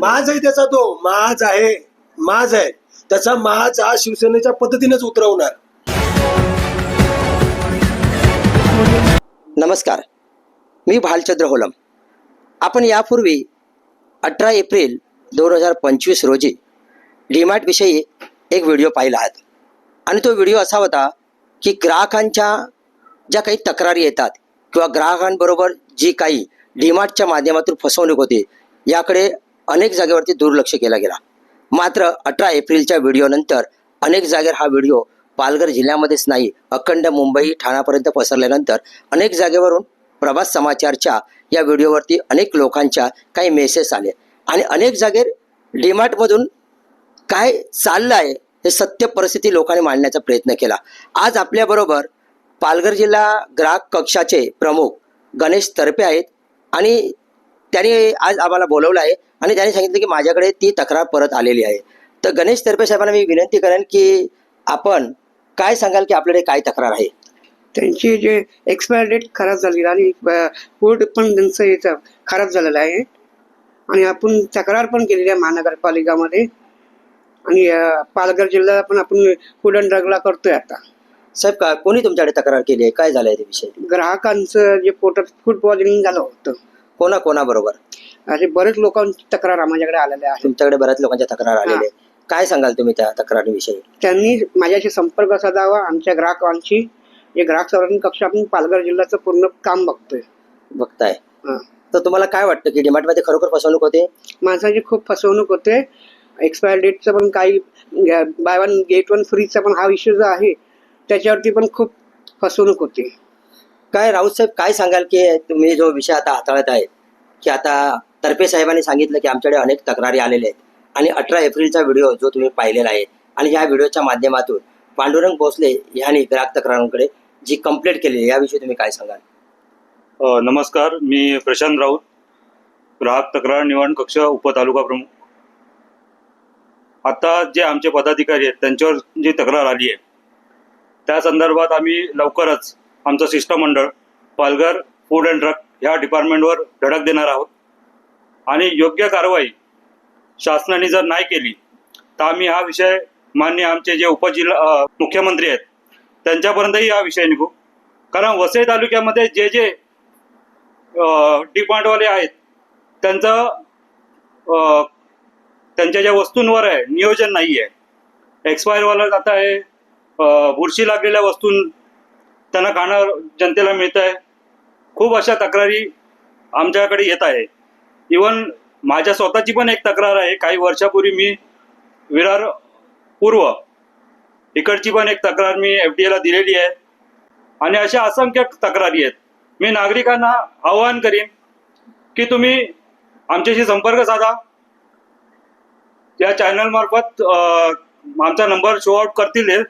माज आहे त्याचा तो. माज आहे. माज आहे. त्याचा माज हा शिवसेनेच्या पद्धतीनेच उतरवणार. नमस्कार. मी भालचंद्र होलम. आपण यापूर्वी अठरा एप्रिल दोन हजार पंचवीस रोजी डीमार्टविषयी एक व्हिडिओ पाहिला आहात आणि तो व्हिडिओ असा होता की ग्राहकांच्या ज्या काही तक्रारी येतात किंवा ग्राहकांबरोबर जी काही डीमार्टच्या माध्यमातून फसवणूक होते याकडे अनेक जागेवरती दुर्लक्ष केला गेला. मात्र अठरा एप्रिलच्या व्हिडिओनंतर अनेक जागेवर हा व्हिडिओ पालघर जिल्ह्यामध्येच नाही अखंड मुंबई ठाण्यापर्यंत पसरल्यानंतर अनेक जागेवरून प्रभात समाचारच्या या व्हिडिओवरती अनेक लोकांच्या काही मेसेज आले. आणि अनेक जागेवर डीमार्टमधून काय चाललं आहे हे सत्य परिस्थिती लोकांनी मांडण्याचा प्रयत्न केला. आज आपल्याबरोबर पालघर जिल्हा ग्राहक कक्षाचे प्रमुख गणेश तर्फे आहेत. आणि त्यांनी आज आम्हाला बोलवलं आहे आणि त्यांनी सांगितलं की माझ्याकडे ती तक्रार परत आलेली आहे. तर गणेश तरपे साहेबांना मी विनंती करेन की आपण काय सांगाल की आपल्याकडे काय तक्रार आहे? त्यांची जे एक्सपायर डेट खराब झालेली आणि फूड पण त्यांचं याचं खराब झालेलं आहे. आणि आपण तक्रार पण केलेली आहे महानगरपालिकामध्ये. आणि पालघर जिल्ह्याला पण आपण फूड अँड ड्रगला करतोय आता. साहेब का कोणी तुमच्याकडे तक्रार केली आहे? काय झालं आहे विषय? ग्राहकांचं जे पोटात फूड पॉइझनिंग झालं होतं. कोणा कोणाबरोबर? असे बरेच लोकांची तक्रार आमच्याकडे आलेल्या आहेत तुमच्याकडे बऱ्याच लोकांच्या तक्रार आलेल्या आहेत. काय सांगाल तुम्ही त्या तक्रारीविषयी? त्यांनी माझ्याशी संपर्क साधावा. आमच्या ग्राहकांशी जे ग्राहक संरक्षण कक्ष आपण पालघर जिल्ह्याचं पूर्ण काम बघतोय. बघताय. हं. तर तुम्हाला काय वाटतं की डिमार्टमध्ये खरोखर फसवणूक होते? माणसाची खूप फसवणूक होते. एक्सपायर डेटचं पण काही बाय वन गेट वन फ्रीचा पण हा इश्यू जो आहे त्याच्यावरती पण खूप फसवणूक होते. काय राऊत साहेब काय सांगाल की तुम्ही जो विषय आता हाताळत आहे की आता तर्फे साहेबांनी सांगितलं की आमच्याकडे अनेक तक्रारी आलेल्या आहेत. आणि अठरा एप्रिलचा व्हिडिओ जो तुम्ही पाहिलेला आहे आणि या व्हिडिओच्या माध्यमातून पांडुरंग भोसले यांनी ग्राहक तक्रारांकडे जी कंप्लेंट केली याविषयी तुम्ही काय सांगाल? नमस्कार मी प्रशांत राऊत ग्राहक तक्रार निवारण कक्ष उपतालुका प्रमुख. आता जे आमचे पदाधिकारी आहेत त्यांच्यावर जी तक्रार आली आहे त्या संदर्भात आम्ही लवकरच आमचं शिष्टमंडळ पालघर फूड अँड ड्रग ह्या डिपार्टमेंटवर धडक देणार आहोत. आणि योग्य कारवाई शासनाने जर नाही केली तर आम्ही हा विषय मान्य आमचे जे उपजिल्हा मुख्यमंत्री आहेत त्यांच्यापर्यंतही हा विषय निघू. कारण वसई तालुक्यामध्ये जे जे डिपार्टवाले आहेत त्यांचं त्यांच्या ज्या वस्तूंवर आहे नियोजन नाही आहे एक्सपायरवाला जात आहे बुरशी लागलेल्या वस्तू त्यांना खाणं जनतेला मिळत आहे खूप अशा तक्रारी आमच्याकडे येत आहे. इवन माझ्या स्वतःची पण एक तक्रार आहे. काही वर्षापूर्वी मी विरार पूर्व इकडची पण एक तक्रार मी एफ डी एला दिलेली आहे. आणि अशा असंख्य तक्रारी आहेत. मी नागरिकांना आवाहन करीन की तुम्ही आमच्याशी संपर्क साधा. या चॅनलमार्फत आमचा नंबर शो आउट करतील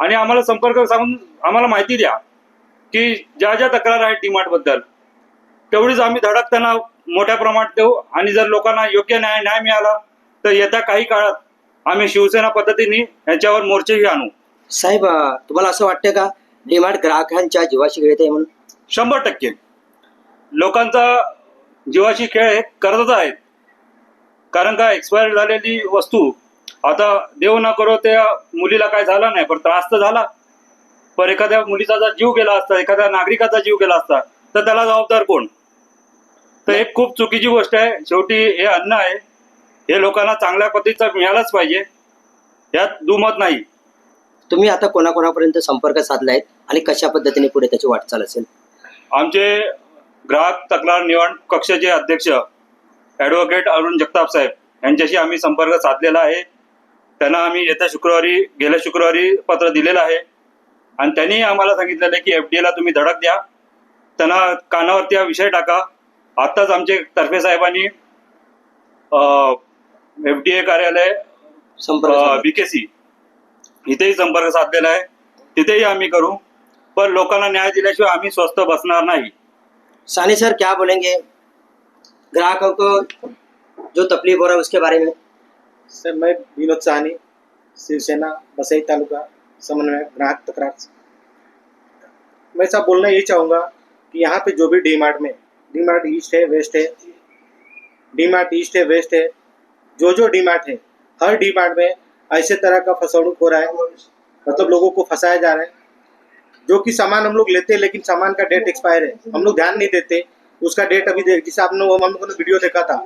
आणि आम्हाला संपर्क सांगून आम्हाला माहिती द्या की ज्या ज्या तक्रार आहेत डीमार्टबद्दल तेवढीच आम्ही धडक त्यांना मोठ्या प्रमाणात देऊ. आणि जर लोकांना योग्य न्याय न्याय मिळाला तर येत्या काही काळात आम्ही शिवसेना पद्धतीने यांच्यावर मोर्चेही आणू. साहेब तुम्हाला असं वाटतं का? डिमार्ट ग्राहकांच्या जीवाशी खेळत आहे म्हणून? शंभर टक्के. लोकांचा जीवाशी खेळ हे करतच आहेत कारण का एक्सपायर झालेली वस्तू आता देव न करो त्या मुलीला काय झाला नाही पण त्रास तर झाला. पण एखाद्या मुलीचा जर जीव गेला असता एखाद्या नागरिकाचा जीव गेला असता तर त्याला जबाबदार कोण? तर एक खूप चुकीची गोष्ट आहे. शेवटी हे अन्न आहे. हे लोकांना चांगल्या पद्धतीचं मिळालंच पाहिजे. यात दुमत नाही. तुम्ही आता कोणाकोणापर्यंत संपर्क साधलाय आणि कशा पद्धतीने पुढे त्याची वाटचाल असेल? आमचे ग्राहक तक्रार निवारण कक्षाचे अध्यक्ष ॲडव्होकेट अरुण जगताप साहेब यांच्याशी आम्ही संपर्क साधलेला आहे. त्यांना आम्ही येत्या शुक्रवारी गेल्या शुक्रवारी पत्र दिलेलं आहे. आणि त्यांनी आम्हाला सांगितलेलं आहे की एफ डी एला तुम्ही धडक द्या. त्यांना कानावरती हा विषय टाका. आत्ताच आमचे तरफे साहेबांनी एफ डी ए कार्यालय. बी के सी इथेही संपर्क साधलेला आहे. तिथेही आम्ही करू. पण लोकांना न्याय दिल्याशिवाय आम्ही स्वस्थ बसणार नाही. सानी सर क्या बोलेंगे? ग्राहकों को जो तकलीफ हो रहा है उसके बारे में? सर मैं विनोद साहनी, शिवसेना, बसई तालुका समन्वय ग्राहक तकरार मैं सब बोलना यही चाहूँगा कि यहाँ पे जो भी डी मार्ट में डी मार्ट ईस्ट है वेस्ट है डी मार्ट ईस्ट है वेस्ट है, जो जो डी मार्ट है, हर डी मार्ट में ऐसे तरह का फसौड़ुक हो रहा है मतलब लोगों को फंसाया जा रहा है, जो कि सामान हम लोग लेते हैं, लेकिन सामान का डेट एक्सपायर है। हम लोग ध्यान नहीं देते, उसका डेट अभी जिसे आपने हम लोगों ने वीडियो देखा था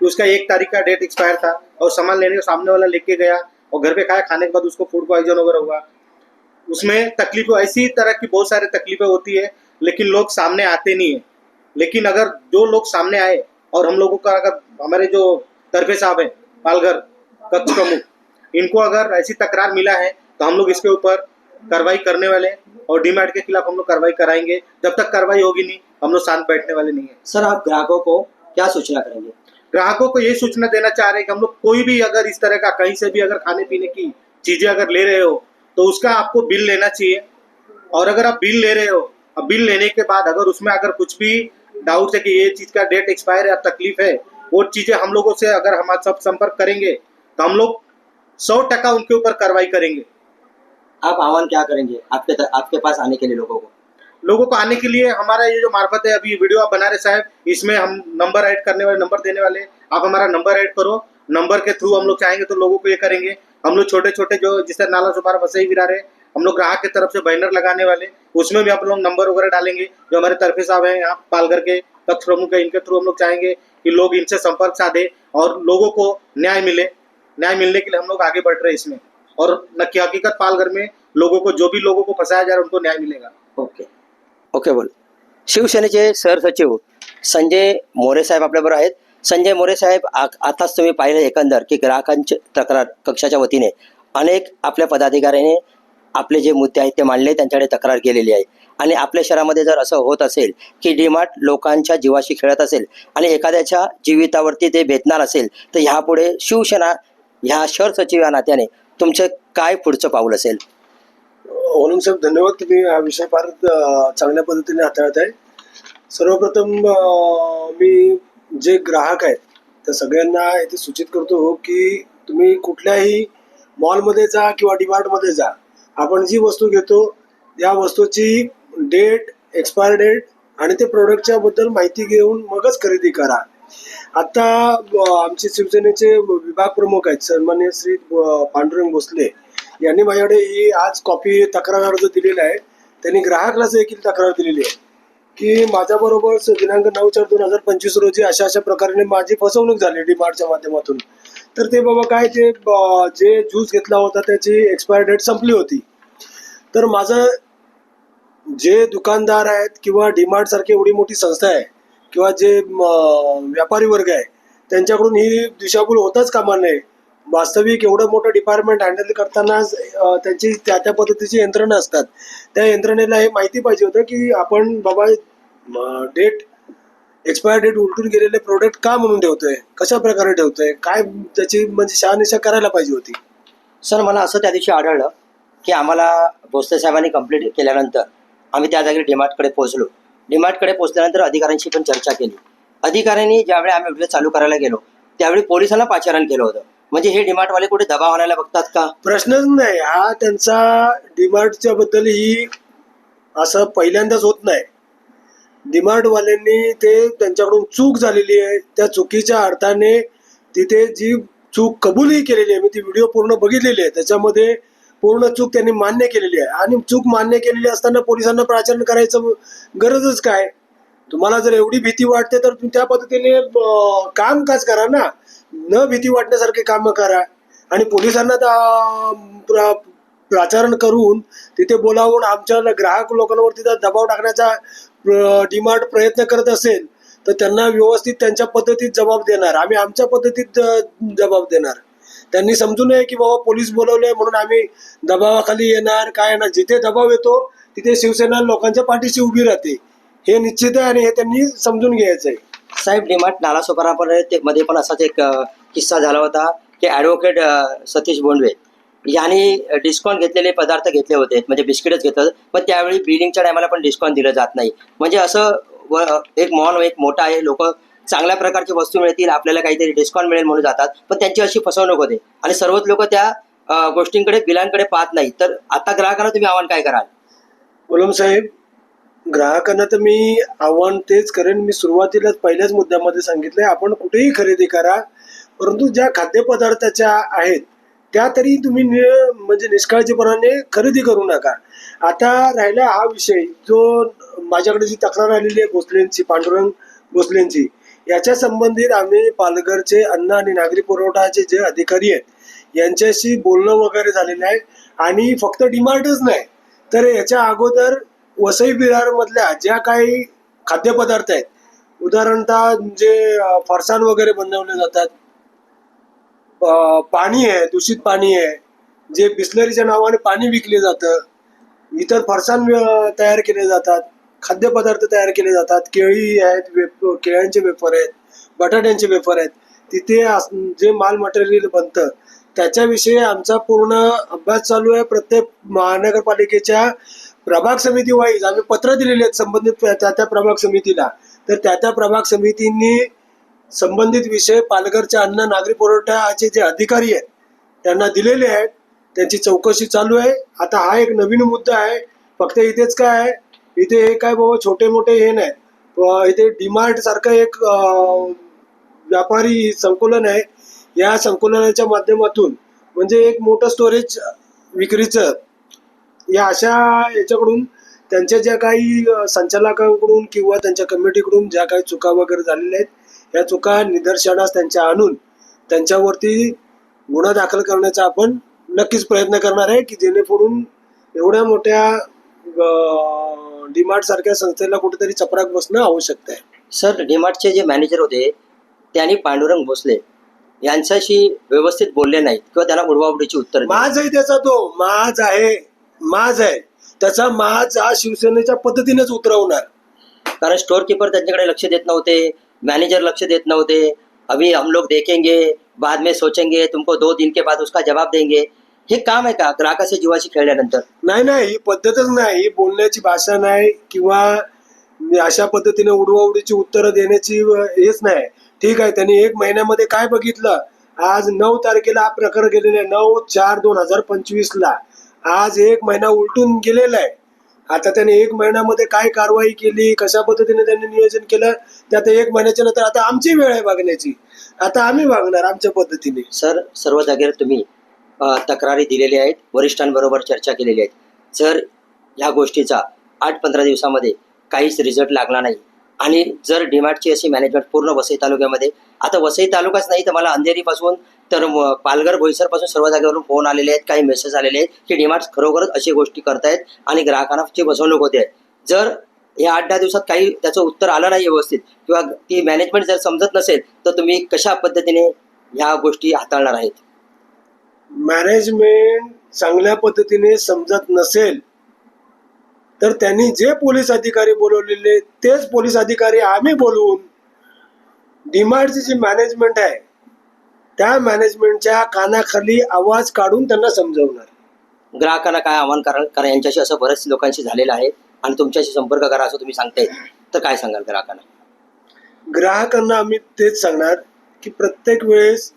कि उसका एक तारीख का डेट एक्सपायर था और सामान लेने के सामने वाला लेके गया और घर पे खाया, खाने के बाद उसको फ़ूड पॉइजन वगैरह हुआ। उसमें तकलीफ़, ऐसी तरह की बहुत सारी तकलीफें होती है, लेकिन लोग सामने आते नहीं है। लेकिन अगर जो लोग सामने आए और हम लोगों का अगर हमारे जो तरफे साहब हैं, पालघर कक्ष प्रमुख, इनको अगर ऐसी तकरार मिला है तो हम लोग इसके ऊपर कार्रवाई करने वाले और डीमार्ट के खिलाफ हम लोग कार्रवाई कराएँगे। जब तक कार्रवाई होगी नहीं, हम लोग शांत बैठने वाले नहीं है। सर, आप ग्राहकों को क्या सूचना करेंगे? ग्राहकों को ये सूचना देना चाह रहे हैं कि हम लोग कोई भी अगर इस तरह का कहीं से भी अगर खाने पीने की चीज़ें अगर ले रहे हो तो उसका आपको बिल लेना चाहिए। और अगर आप बिल ले रहे हो, अब बिल लेने के बाद अगर उसमें अगर कुछ भी डाउट है कि ये चीज़ का डेट एक्सपायर है या तकलीफ़ है, वो चीज़ें हम लोगों से अगर हम सब संपर्क करेंगे तो हम लोग सौ टका उनके ऊपर कार्रवाई करेंगे। आप आह्वान क्या करेंगे? आपके आपके पास आने के लिए लोगों को? लोगों को आने के लिए हमारा ये जो मार्फत है, अभी वीडियो आप बना रहे साहब, इसमें हम नंबर ऐड करने वाले नंबर देने वाले। आप हमारा नंबर ऐड करो नंबर के थ्रू हम लोग चाहेंगे तो लोगों को ये करेंगे। हम लोग छोटे छोटे जो, जिस तरह नाला सुपारा वसई विरारे हम लोग ग्राहक की तरफ़ से बैनर लगाने वाले, उसमें भी आप लोग नंबर वगैरह डालेंगे। जो हमारे तरफे साहब हैं यहाँ पालघर के कक्ष प्रमुख है, इनके थ्रू हम लोग चाहेंगे कि लोग इनसे संपर्क साधे और लोगों को न्याय मिले। न्याय मिलने के लिए हम लोग आगे बढ़ रहे हैं इसमें। और नक्की हकीकत पालघर में लोगों को, जो भी लोगों को फंसाया जा रहा है, उनको न्याय मिलेगा। Okay okay. बोल. शिवसेनेचे सरसचिव संजय मोरे साहेब आपल्याबरोबर आहेत. संजय मोरे साहेब आताच तुम्ही पाहिलं एकंदर की ग्राहकांची तक्रार कक्षाच्या वतीने अनेक आपल्या पदाधिकाऱ्याने आपले जे मुद्दे आहेत ते मांडले त्यांच्याकडे तक्रार केलेली आहे. आणि आपल्या शहरामध्ये जर असं होत असेल की डीमार्ट लोकांच्या जीवाशी खेळत असेल आणि एखाद्याच्या जीवितावरती ते बेतणार असेल तर ह्यापुढे शिवसेना ह्या शहर सचिव या नात्याने तुमचं काय पुढचं पाऊल असेल? ओनम साहेब धन्यवाद. तुम्ही हा विषय फार चांगल्या पद्धतीने हाताळत आहे. सर्वप्रथम मी जे ग्राहक आहेत त्या सगळ्यांना इथे सूचित करतो हो की तुम्ही कुठल्याही मॉलमध्ये जा किंवा डिमार्टमध्ये जा. आपण जी वस्तू घेतो या वस्तूची डेट एक्सपायर डेट आणि ते प्रोडक्टच्या बद्दल माहिती घेऊन मगच खरेदी करा. आता आमचे शिवसेनेचे विभाग प्रमुख आहेत सन्मान्य श्री पांडुरंग भोसले. यांनी माझ्याकडे ही आज कॉपी तक्रार अर्ज दिलेला आहे. त्यांनी ग्राहकलाच देखील तक्रार दिलेली आहे की माझ्याबरोबर दिनांक नऊ चार दोन हजार पंचवीस रोजी अशा अशा प्रकारे माझी फसवणूक झाली डीमार्टच्या माध्यमातून. तर ते बाबा काय ते ब- जे ज्यूस घेतला होता त्याची एक्सपायर डेट संपली होती. तर माझं जे दुकानदार आहेत किंवा डीमार्ट सारखी एवढी मोठी संस्था आहे किंवा जे व्यापारी वर्ग आहे त्यांच्याकडून ही दिशाभूल होताच कामा नये. वास्तविक एवढं मोठं डिपार्टमेंट हँडल करताना त्यांची त्या त्या पद्धतीची यंत्रणा असतात. त्या यंत्रणेला हे माहिती पाहिजे होतं की आपण बाबा डेट एक्सपायर डेट उलटून गेलेले प्रोडक्ट का म्हणून ठेवतोय? कशा प्रकारे ठेवतोय? काय त्याची म्हणजे शहानिशा करायला पाहिजे होती? सर मला असं त्या दिवशी आढळलं की आम्हाला भोसले साहेबांनी कंप्लीट केल्यानंतर आम्ही त्या जागी डिमार्टकडे पोहोचलो. डिमार्टकडे पोहोचल्यानंतर अधिकाऱ्यांशी पण चर्चा केली. अधिकाऱ्यांनी ज्यावेळी आम्ही व्हिडिओ चालू करायला गेलो त्यावेळी पोलिसांना पाचारण केलं होतं. म्हणजे हे डिमार्टवाले कुठे दबाव आणायला बघतात का? प्रश्नच नाही. हा त्यांचा डिमार्टच्या बद्दल ही असं पहिल्यांदाच होत नाही. डिमार्टवाल्यांनी ते त्यांच्याकडून चूक झालेली आहे. त्या चुकीच्या अर्थाने तिथे जी चूक कबूलही केलेली आहे मी ती व्हिडिओ पूर्ण बघितलेली आहे. त्याच्यामध्ये पूर्ण चूक त्यांनी मान्य केलेली आहे. आणि चूक मान्य केलेली असताना पोलिसांना प्राचरण करायचं गरजच काय? तुम्हाला जर एवढी भीती वाटते तर तुम्ही त्या पद्धतीने कामकाज करा ना. न भीती वाटण्यासारखे काम करा. आणि पोलिसांना त्या- प्रा- प्राचारण करून तिथे बोलावून आमच्या ग्राहक लोकांवर तिथे दबाव टाकण्याचा डिमांड प्रयत्न करत असेल तर त्यांना व्यवस्थित त्यांच्या पद्धतीत जबाब देणार. आम्ही आमच्या पद्धतीत जबाब देणार. त्यांनी समजू नये की बाबा पोलीस बोलवले म्हणून आम्ही दबावाखाली येणार काय येणार. जिथे दबाव येतो तिथे शिवसेना लोकांच्या पाठीशी उभी राहते. हे निश्चित आहे आणि हे त्यांनी समजून घ्यायचं आहे साहेब डिमार्ट नालासोपारा पण ते मध्ये पण असाच एक अ, किस्सा झाला होता की ॲडव्होकेट सतीश बोंडवे यांनी डिस्काउंट घेतलेले पदार्थ घेतले होते म्हणजे बिस्किटच घेतलं होतं पण त्यावेळी बिलिंगच्या टायमाला पण डिस्काउंट दिलं जात नाही. म्हणजे असं व एक मॉल एक मोठा आहे लोक चांगल्या प्रकारची वस्तू मिळतील आपल्याला काहीतरी डिस्काउंट मिळेल म्हणून जातात पण त्यांची अशी फसवणूक होते. आणि सर्वच लोक त्या अ, गोष्टींकडे बिलांकडे पाहत नाही तर आता ग्राहकांना तुम्ही आव्हान काय कराल? गुलाम साहेब ग्राहकांना तर मी आव्हान तेच करेन. मी सुरुवातीलाच पहिल्याच मुद्द्यामध्ये सांगितलंय आपण कुठेही खरेदी करा परंतु ज्या खाद्यपदार्थाच्या आहेत त्या तरी तुम्ही नि- म्हणजे निष्काळजीपणाने खरेदी करू नका. आता राहिला हा विषय जो माझ्याकडे जी तक्रार आलेली आहे भोसलेंची पांडुरंग भोसलेंची याच्या संबंधित आम्ही पालघरचे अन्न आणि नागरी पुरवठाचे जे अधिकारी आहेत यांच्याशी बोलणं वगैरे झालेलं आहे आणि फक्त डिमांडच नाही. तर याच्या अगोदर वसई विरार मधल्या ज्या काही खाद्यपदार्थ आहेत उदाहरणतः जे फरसाण वगैरे बनवले जातात पाणी आहे दूषित पाणी आहे जे बिस्लरीच्या नावाने पाणी विकले जातं इतर फरसाण तयार केले जातात खाद्यपदार्थ तयार केले जातात केळी आहेत वेप केळ्यांचे वेफर आहेत बटाट्यांचे वेफर आहेत तिथे जे माल मटेरियल बनतं त्याच्याविषयी आमचा पूर्ण अभ्यास चालू आहे प्रत्येक महानगरपालिकेच्या प्रभाग समिती वाईज आम्ही पत्र दिलेले आहेत संबंधित त्या त्या प्रभाग समितीला. तर त्या त्या प्रभाग समितींनी संबंधित विषय पालघरच्या अन्न नागरी पुरवठ्याचे जे अधिकारी आहेत त्यांना दिलेले आहेत. त्यांची चौकशी चालू आहे. आता हा एक नवीन मुद्दा आहे. फक्त इथेच काय आहे? इथे हे काय बाबा छोटे मोठे हे नाही इथे डीमार्ट सारखं एक व्यापारी संकुलन आहे. या संकुलनाच्या माध्यमातून म्हणजे एक मोठं स्टोरेज विक्रीचं या अशा याच्याकडून त्यांच्या ज्या काही संचालकांकडून किंवा त्यांच्या कमिटीकडून ज्या काही चुका वगैरे झालेल्या आहेत या चुका निदर्शनास त्यांच्या आणून त्यांच्यावरती गुन्हा दाखल करण्याचा आपण नक्कीच प्रयत्न करणार आहे की जेणेकरून एवढ्या मोठ्या डीमार्ट सारख्या संस्थेला कुठेतरी चपराक बसणं आवश्यक आहे सर डीमार्टचे जे मॅनेजर होते त्यांनी पांडुरंग भोसले यांच्याशी व्यवस्थित बोलले नाहीत किंवा त्यांना उडवाउडीची उत्तर. माझ आहे त्याचा तो माझ आहे माझ आहे. त्याचा माझ हा शिवसेनेच्या पद्धतीनेच उतरवणार. कारण स्टोर कीपर त्यांच्याकडे लक्ष देत नव्हते मॅनेजर लक्ष देत नव्हते. अभी हम लोग देखेंगे बाद में सोचेंगे तुमको दो दिन के बाद उसका जवाब देंगे. हे काम आहे का ग्राहकाच्या जीवाशी खेळल्यानंतर? नाही नाही ही पद्धतच नाही. ही बोलण्याची भाषा नाही किंवा अशा पद्धतीने उडवाउडीची उत्तरं देण्याची हेच नाही. ठीक आहे त्यांनी एक महिन्यामध्ये काय बघितलं? आज नऊ तारखेला हा प्रकार गेलेला नऊ चार दोन हजार पंचवीस ला आज एक महिना उलटून गेलेला आहे. आता त्याने एक महिन्यामध्ये काय कारवाई केली कशा पद्धतीने त्यांनी नियोजन केलं आता एक महिन्याच्या नंतर आता आमची वेळ आहे मागण्याची आता आम्ही वागणार आमच्या पद्धतीने. सर सर्व जागेवर तुम्ही अ, तक्रारी दिलेल्या आहेत वरिष्ठांबरोबर चर्चा केलेली आहेत. जर ह्या गोष्टीचा आठ पंधरा दिवसामध्ये काहीच रिझल्ट लागला नाही. आणि जर डीमार्टची अशी मॅनेजमेंट पूर्ण वसई तालुक्यामध्ये आता वसई तालुकाच नाही तर मला अंधेरीपासून तर म- पालघर भोईसरपासून सर्व जागेवरून फोन आलेले आहेत काही मेसेज आलेले आहेत की डीमार्ट खरोखरच अशी गोष्टी करतायत आणि ग्राहकांना ची फसवणूक होते. जर या आठ दहा दिवसात काही त्याचं उत्तर आलं नाही व्यवस्थित किंवा ती मॅनेजमेंट जर समजत नसेल तर तुम्ही कशा पद्धतीने ह्या गोष्टी हाताळणार आहेत? मॅनेजमेंट चांगल्या पद्धतीने समजत नसेल तर त्यांनी जे पोलीस अधिकारी बोलवलेले तेच पोलीस अधिकारी आम्ही बोलवून डीमार्टची जी मॅनेजमेंट आहे त्या मॅनेजमेंटच्या कानाखाली आवाज काढून त्यांना समजवणार. ग्राहकांना काय आव्हान करा कारण यांच्याशी असं बऱ्याच लोकांशी झालेलं आहे आणि तुमच्याशी संपर्क करा असं तुम्ही सांगताय. तर काय सांगाल ग्राहकांना? ग्राहकांना आम्ही तेच सांगणार की प्रत्येक वेळेस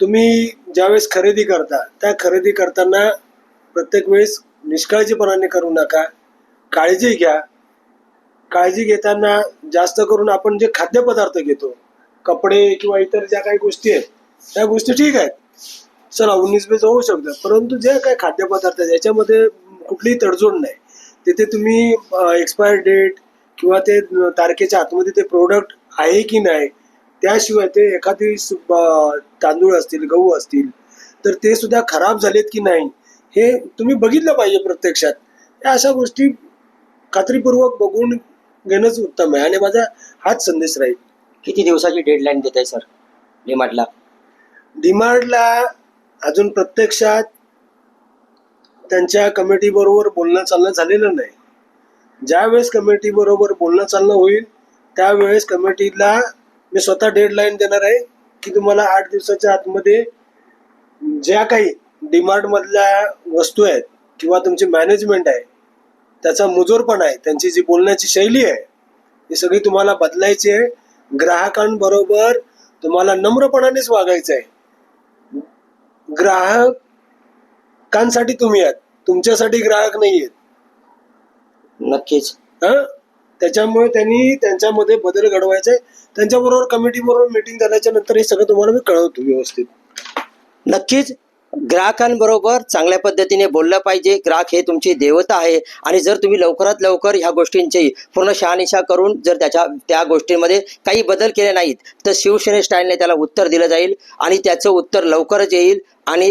तुम्ही ज्यावेळेस खरेदी करता त्या खरेदी करताना प्रत्येक वेळेस निष्काळजीपणाने करू नका. काळजी घ्या. काळजी घेताना जास्त करून आपण जे खाद्यपदार्थ घेतो कपडे किंवा इतर ज्या काही गोष्टी आहेत त्या गोष्टी ठीक आहेत. चला उन्नीस बीस होऊ शकतात परंतु जे काही खाद्यपदार्थ आहेत याच्यामध्ये कुठलीही तडजोड नाही. तिथे तुम्ही एक्सपायर डेट किंवा ते तारखेच्या आतमध्ये ते प्रोडक्ट आहे की नाही त्याशिवाय ते एखादी सु- ब- तांदूळ असतील गहू असतील तर ते सुद्धा खराब झालेत की नाही हे तुम्ही बघितलं पाहिजे प्रत्यक्षात. या अशा गोष्टी खात्रीपूर्वक बघून घेणंच उत्तम आहे. आणि माझा हाच संदेश राहील. किती दिवसाची डेडलाईन देत आहे सर डीमार्टला डिमांडला अजून प्रत्यक्षात त्यांच्या कमिटी बरोबर बोलणं चालणं झालेलं नाही. ज्यावेळेस कमिटी बरोबर बोलणं चालणं होईल त्यावेळेस कमिटीला मी स्वतः डेडलाईन देणार आहे की तुम्हाला आठ दिवसाच्या आतमध्ये ज्या काही डिमार्ट वस्तू आहेत किंवा तुमची मॅनेजमेंट आहे त्याचा मुजोरपण आहे त्यांची जी बोलण्याची शैली आहे ही सगळी तुम्हाला बदलायची आहे. ग्राहकांबरोबर तुम्हाला नम्रपणानेच वागायचं आहे ग्राहकांसाठी तुम्ही आहात. तुमच्यासाठी ग्राहक नाही आहेत नक्कीच. हं? त्याच्यामुळे त्यांनी त्यांच्यामध्ये बदल घडवायचे त्यांच्याबरोबर कमिटी बरोबर मीटिंग झाल्याच्यानंतर हे सगळं तुम्हाला मी कळवतो व्यवस्थित. नक्कीच. ग्राहकांबरोबर चांगल्या पद्धतीने बोललं पाहिजे. ग्राहक हे तुमची देवता आहे. आणि जर तुम्ही लवकरात लवकर ह्या गोष्टींची पूर्ण शहानिशा करून जर त्याच्या त्या गोष्टींमध्ये काही बदल केले नाहीत तर शिवसेने स्टाईलने त्याला उत्तर दिलं जाईल आणि त्याचं उत्तर लवकरच येईल आणि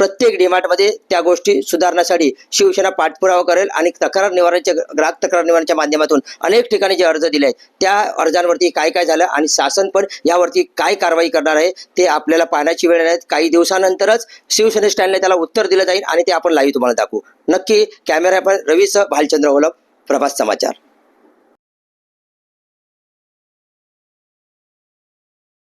प्रत्येक डिमार्टमध्ये त्या गोष्टी सुधारण्यासाठी शिवसेना पाठपुरावा करेल आणि तक्रार निवारणाच्या ग्राहक तक्रार निवारणाच्या माध्यमातून अनेक ठिकाणी जे अर्ज दिले आहेत त्या अर्जांवरती काय काय झालं आणि शासन पण यावरती काय कारवाई करणार आहे ते आपल्याला पाहण्याची वेळ आहे काही दिवसानंतरच शिवसेने स्टाईलने त्याला उत्तर दिलं जाईल आणि ते आपण लाईव्ह तुम्हाला दाखवू. नक्की कॅमेरा पण रवीचं भालचंद्र ओलप प्रभास समाचार.